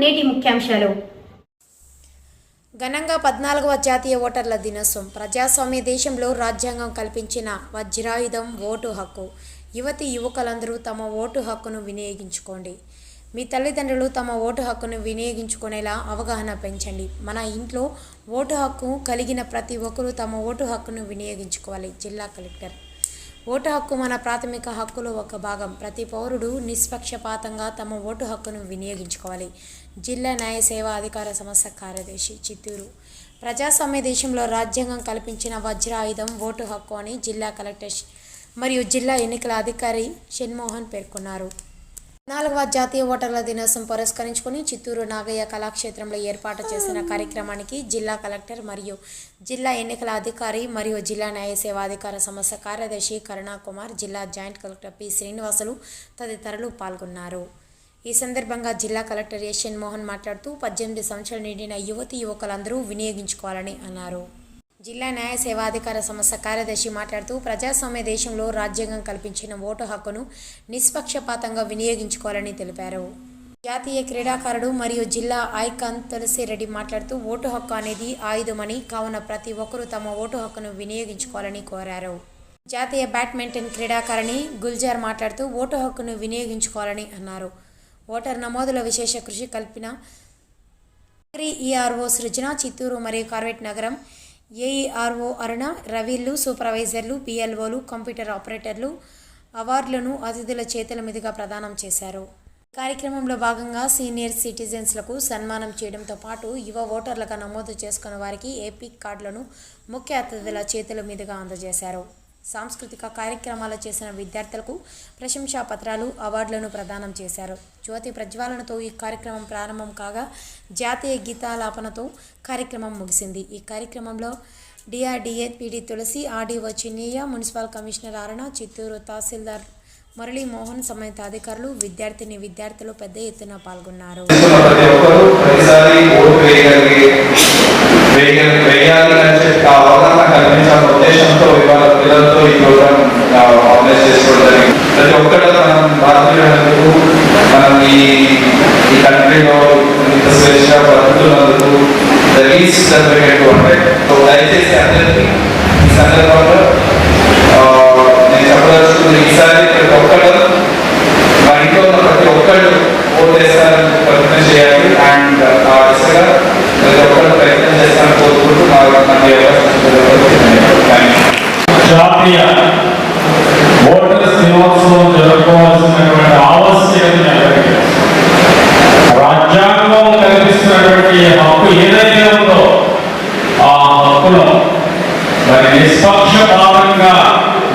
నేటి ముఖ్యాంశాలు. ఘనంగా పద్నాలుగవ జాతీయ ఓటర్ల దినోత్సవం. ప్రజాస్వామ్య దేశంలో రాజ్యాంగం కల్పించిన వజ్రాయుధం ఓటు హక్కు. యువతి యువకులందరూ తమ ఓటు హక్కును వినియోగించుకోండి. మీ తల్లిదండ్రులు తమ ఓటు హక్కును వినియోగించుకునేలా అవగాహన పెంచండి. మన ఇంట్లో ఓటు హక్కు కలిగిన ప్రతి ఒక్కరూ తమ ఓటు హక్కును వినియోగించుకోవాలి. జిల్లా కలెక్టర్. ఓటు హక్కు మన ప్రాథమిక హక్కులో ఒక భాగం. ప్రతి పౌరుడు నిష్పక్షపాతంగా తమ ఓటు హక్కును వినియోగించుకోవాలి. జిల్లా న్యాయ సేవా అధికార సంస్థ కార్యదర్శి చిత్తూరు. ప్రజాస్వామ్య దేశంలో రాజ్యాంగం కల్పించిన వజ్రాయుధం ఓటు హక్కు అని జిల్లా కలెక్టర్ మరియు జిల్లా ఎన్నికల అధికారి షణ్మోహన్ పేర్కొన్నారు. నాలుగవ జాతీయ ఓటర్ల దినోత్సవం పురస్కరించుకుని చిత్తూరు నాగయ్య కళాక్షేత్రంలో ఏర్పాటు చేసిన కార్యక్రమానికి జిల్లా కలెక్టర్ మరియు జిల్లా ఎన్నికల అధికారి మరియు జిల్లా న్యాయ సేవాధికార సంస్థ కార్యదర్శి కరుణాకుమార్ జిల్లా జాయింట్ కలెక్టర్ పి. శ్రీనివాసులు తదితరులు పాల్గొన్నారు. ఈ సందర్భంగా జిల్లా కలెక్టర్ ఎస్ఎన్ మోహన్ మాట్లాడుతూ పద్దెనిమిది సంవత్సరాలు నిండిన యువతి యువకులందరూ వినియోగించుకోవాలని అన్నారు. జిల్లా న్యాయ సేవాధికార సంస్థ కార్యదర్శి మాట్లాడుతూ ప్రజాస్వామ్య దేశంలో రాజ్యాంగం కల్పించిన ఓటు హక్కును నిష్పక్షపాతంగా వినియోగించుకోవాలని తెలిపారు. జాతీయ క్రీడాకారుడు మరియు జిల్లా ఐకాన్ తులసిరెడ్డి మాట్లాడుతూ ఓటు హక్కు అనేది ఆయుధమని కావున ప్రతి ఒక్కరూ తమ ఓటు హక్కును వినియోగించుకోవాలని కోరారు. జాతీయ బ్యాడ్మింటన్ క్రీడాకారిణి గుల్జార్ మాట్లాడుతూ ఓటు హక్కును వినియోగించుకోవాలని అన్నారు. ఓటర్ నమోదులో విశేష కృషి కల్పిన ఈఆర్ఓ సృజన చిత్తూరు మరియు కార్వేట్ నగరం ఏఈఆర్ఓ అరుణ రవిళ్ళు సూపర్వైజర్లు పిఎల్ఓలు కంప్యూటర్ ఆపరేటర్లు అవార్డులను అతిథుల చేతుల మీదుగా ప్రదానం చేశారు. కార్యక్రమంలో భాగంగా సీనియర్ సిటిజన్స్లకు సన్మానం చేయడంతో పాటు యువ ఓటర్లుగా నమోదు చేసుకున్న వారికి ఏపిక్ కార్డులను ముఖ్య అతిథుల చేతుల మీదుగా అందజేశారు. సాంస్కృతిక కార్యక్రమాలు చేసిన విద్యార్థులకు ప్రశంసా పత్రాలు అవార్డులను ప్రదానం చేశారు. జ్యోతి ప్రజ్వాలనతో ఈ కార్యక్రమం ప్రారంభం కాగా జాతీయ గీతాలాపనతో కార్యక్రమం ముగిసింది. ఈ కార్యక్రమంలో DRDA PD Tulasi RDO Chinnaiah municipal commissioner Aruna Chittoor tahsildar Muralimohan సమేత అధికారులు విద్యార్థిని విద్యార్థులు పెద్ద ఎత్తున పాల్గొన్నారు. చేస్తున్న వేయాలి అని చెప్పి ఆ అవగాహన కల్పించాలన్న ఉద్దేశంతో ఇవాళ పిల్లలతో ఈ ప్రోగ్రామ్ ఆర్గనైజ్ చేసుకోవడం జరిగింది. ప్రతి ఒక్కరు మనం భారతీయులకు మనం ఈ ఈ కంట్రీలో ఇంత స్వేచ్ఛ బతుకుతున్నందుకు ద లీస్ట్ సర్టిఫికేట్ అంటే సో దయచేసి అందరికీ ఈ సందర్భంలో నేను చెప్పదలుచుకుంది ఈసారి ప్రతి ఒక్కరు మా ఇంట్లో ఉన్న ప్రతి ఒక్కళ్ళు ఓట్ వేస్తారని ప్రయత్నం చేయాలి అండ్ ఆ దిశగా ప్రతి ఒక్కరు ప్రయత్నం చేస్తారని కోరుకుంటూ మా నాకు ఈ అవకాశం ఇచ్చినందుకు థ్యాంక్ యూ జాతీయ ఓటర్స్ జరుపుకోవాల్సినటువంటి ఆవశ్యకత ఎవరికి రాజ్యాంగం కల్పిస్తున్నటువంటి హక్కు ఏదైతే ఉందో ఆ హక్కులో మరి నిష్పక్షపాతంగా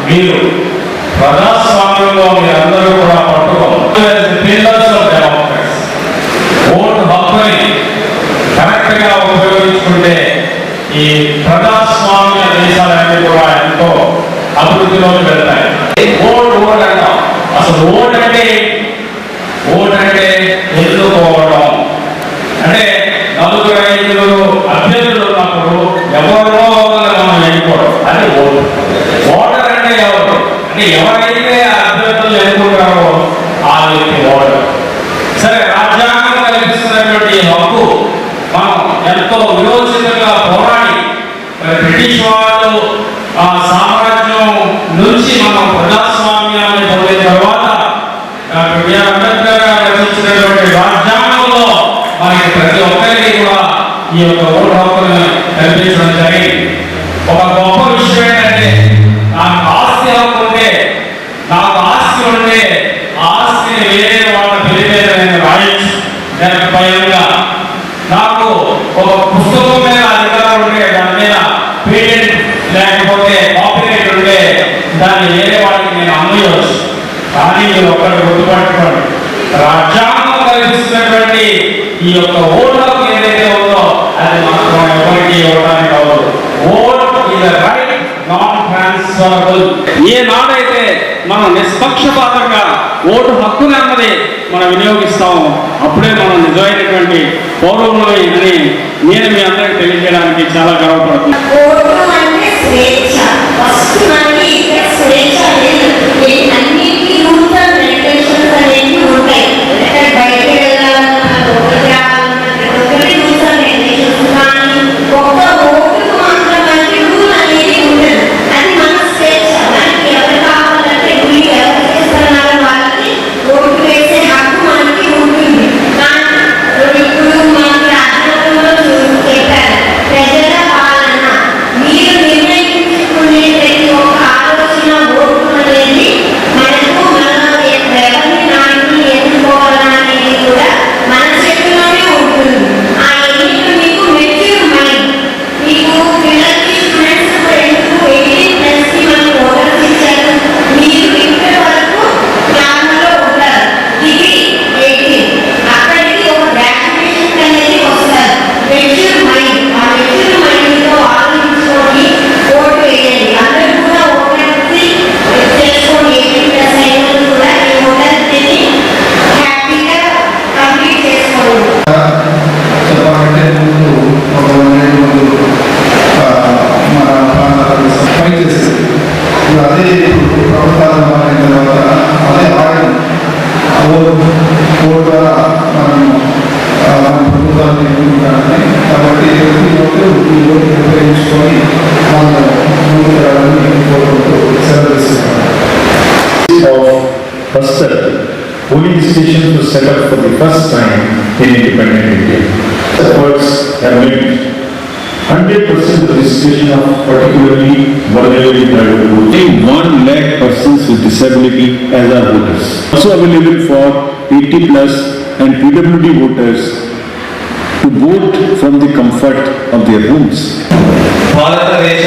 మీరు ప్రజాస్వామ్యంలో మీరందరూ కూడా పట్టుకోవాలి. ఓటు హక్కుని కరెక్ట్గా ఉపయోగించుకుంటే ఈ ప్రజాస్వామ్య దేశాలన్నీ కూడా ఎంతో అభివృద్ధిలోకి వెళ్తాయి. ఓట్ ఓట్ అంటాం అసలు ఓట్ అంటే ఏంటి? ఓట్ అంటే ఎన్నుకోవడం అంటే నలుగురు ఐదుగురు అభ్యర్థులు ఉన్నప్పుడు ఎవరినో ఒకరిని మనం ఎన్నుకోవడం అది ఓటు ఓటర్ అంటే ఎవరు అంటే ఎవరైతే ఆ అభ్యర్థులు ఎన్నుకుంటారో ఆ వ్యక్తి ఓటర్ సరే రాజ్యాంగం కల్పిస్తున్నటువంటి ఈ హక్కు మనం ఎంతో విరోచితంగా పోరాడి మరి బ్రిటిష్ వాళ్ళు ఆ సామ్రాజ్యం నుంచి మనం ప్రజాస్వామ్యాన్ని పొందిన తర్వాత డాక్టర్ బిఆర్ అంబేద్కర్ గారు రచించినటువంటి రాజ్యాంగంలో మనకి ప్రతి ఒక్కరికి కూడా ఈ యొక్క ఓటు కల్పించడం జరిగింది. ఒక గొప్ప విషయం ఏంటంటే నాకు ఆస్తి హక్కు ఉంటే నాకు ఆస్తి ఉంటే ఆస్తిని వేరే వాళ్ళ పేరు మీద నేను రాయొచ్చు. దానికి భయంగా నాకు ఒక పుస్తకం మీద అధికారం ఉంటే దాని మీద పేటెంట్ లేకపోతే కాపీరైట్ ఉంటే దాన్ని వేరే వాళ్ళకి నేను అమ్మేయవచ్చు. కానీ మీరు ఒక్కటి గుర్తుపట్టుకోండి. రాజ్యాంగం కల్పిస్తున్నటువంటి ఈ యొక్క ఓటు హక్కు ఏదైతే ఉందో అది మాత్రం ఎవరికి ఇవ్వడానికి అవ్వదు vote is right non transferable ఏ నాడైతే మనం నిష్పక్షపాతంగా ఓటు హక్కుని అన్నది మనం వినియోగిస్తాము అప్పుడే మనం నిజమైనటువంటి పౌరులని అని నేను మీ అందరికి తెలియజేయడానికి చాలా గర్వపడుతున్నాను. కూడా ప్రభుత్వాలు నిర్మించాలని కాబట్టి యువతి ఉద్యోగం ఉపయోగించుకొని మన ముందుకెళ్ళాలని కోరుకుంటూ సెలవిస్తున్నాను Polling stations were set up for the first time in independent India. Efforts have made 100% registration of particularly vulnerable individuals. 1 lakh persons with disability as our voters. Also available for 80 plus and PWD voters to vote from the comfort of their homes. Bharat ದೇಶ